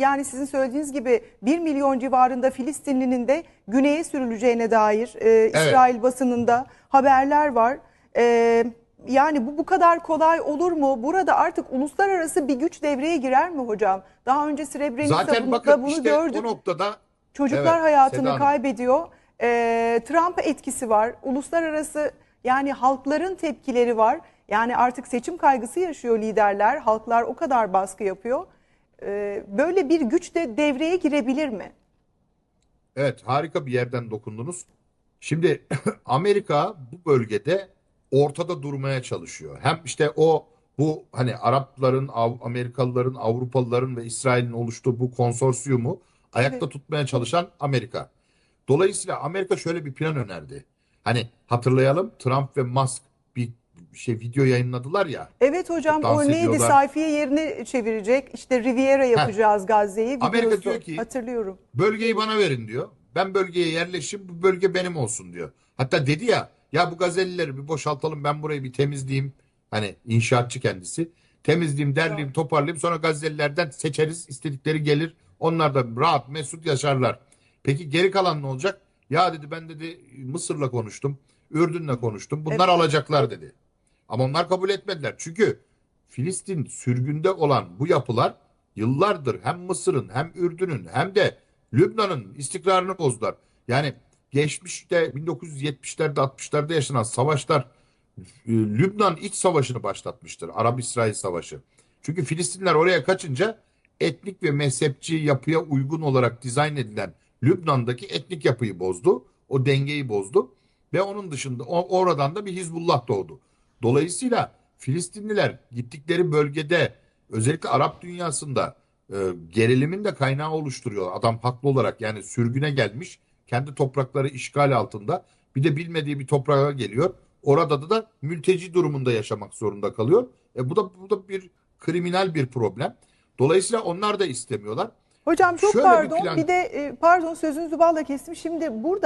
yani sizin söylediğiniz gibi 1 milyon civarında Filistinlinin de güneye sürüleceğine dair e, İsrail basınında haberler var. E, yani bu bu kadar kolay olur mu? Burada artık uluslararası bir güç devreye girer mi hocam? Daha önce Srebrenica'da bunu, işte gördük. o noktada Çocuklar Evet, hayatını Seda kaybediyor. Ee, Trump etkisi var. Uluslararası yani halkların tepkileri var. Yani artık seçim kaygısı yaşıyor liderler. Halklar o kadar baskı yapıyor. Ee, böyle bir güç de devreye girebilir mi? Evet harika bir yerden dokundunuz. Şimdi Amerika bu bölgede ortada durmaya çalışıyor. Hem işte o bu hani Arapların, Av- Amerikalıların, Avrupalıların ve İsrail'in oluştuğu bu konsorsiyumu ayakta Evet. tutmaya çalışan Amerika. Dolayısıyla Amerika şöyle bir plan önerdi. Hani hatırlayalım Trump ve Musk şey video yayınladılar ya. Evet hocam o neydi ediyorlar. sayfiye yerine çevirecek. İşte Riviera yapacağız Gazze'yi. Amerika diyor ki- Hatırlıyorum. Bölgeyi bana verin diyor. Ben bölgeye yerleşim, bu bölge benim olsun diyor. Hatta dedi ya, ya bu gazelileri bir boşaltalım, ben burayı bir temizleyeyim. Hani inşaatçı kendisi. Temizleyeyim, derleyeyim, toparlayayım. Sonra gazelilerden seçeriz, istedikleri gelir. Onlar da rahat, mesut yaşarlar. Peki geri kalan ne olacak? Ya dedi ben dedi Mısır'la konuştum, Ürdün'le konuştum. Bunlar Evet. alacaklar dedi. Ama onlar kabul etmediler. Çünkü Filistin sürgünde olan bu yapılar yıllardır hem Mısır'ın hem Ürdün'ün hem de Lübnan'ın istikrarını bozdular. Yani geçmişte 1970'lerde 60'larda yaşanan savaşlar e, Lübnan iç savaşını başlatmıştır. Arap-İsrail savaşı. Çünkü Filistinler oraya kaçınca etnik ve mezhepçi yapıya uygun olarak dizayn edilen Lübnan'daki etnik yapıyı bozdu. O dengeyi bozdu. Ve onun dışında oradan da bir Hizbullah doğdu. Dolayısıyla Filistinliler gittikleri bölgede özellikle Arap dünyasında e, gerilimin de kaynağı oluşturuyor. Adam haklı olarak yani sürgüne gelmiş kendi toprakları işgal altında bir de bilmediği bir toprağa geliyor. Orada da, da mülteci durumunda yaşamak zorunda kalıyor. E bu da bu da bir kriminal bir problem. Dolayısıyla onlar da istemiyorlar. Hocam çok Şöyle bir pardon. plan- bir de e, pardon sözünüzü balla kestim. Şimdi burada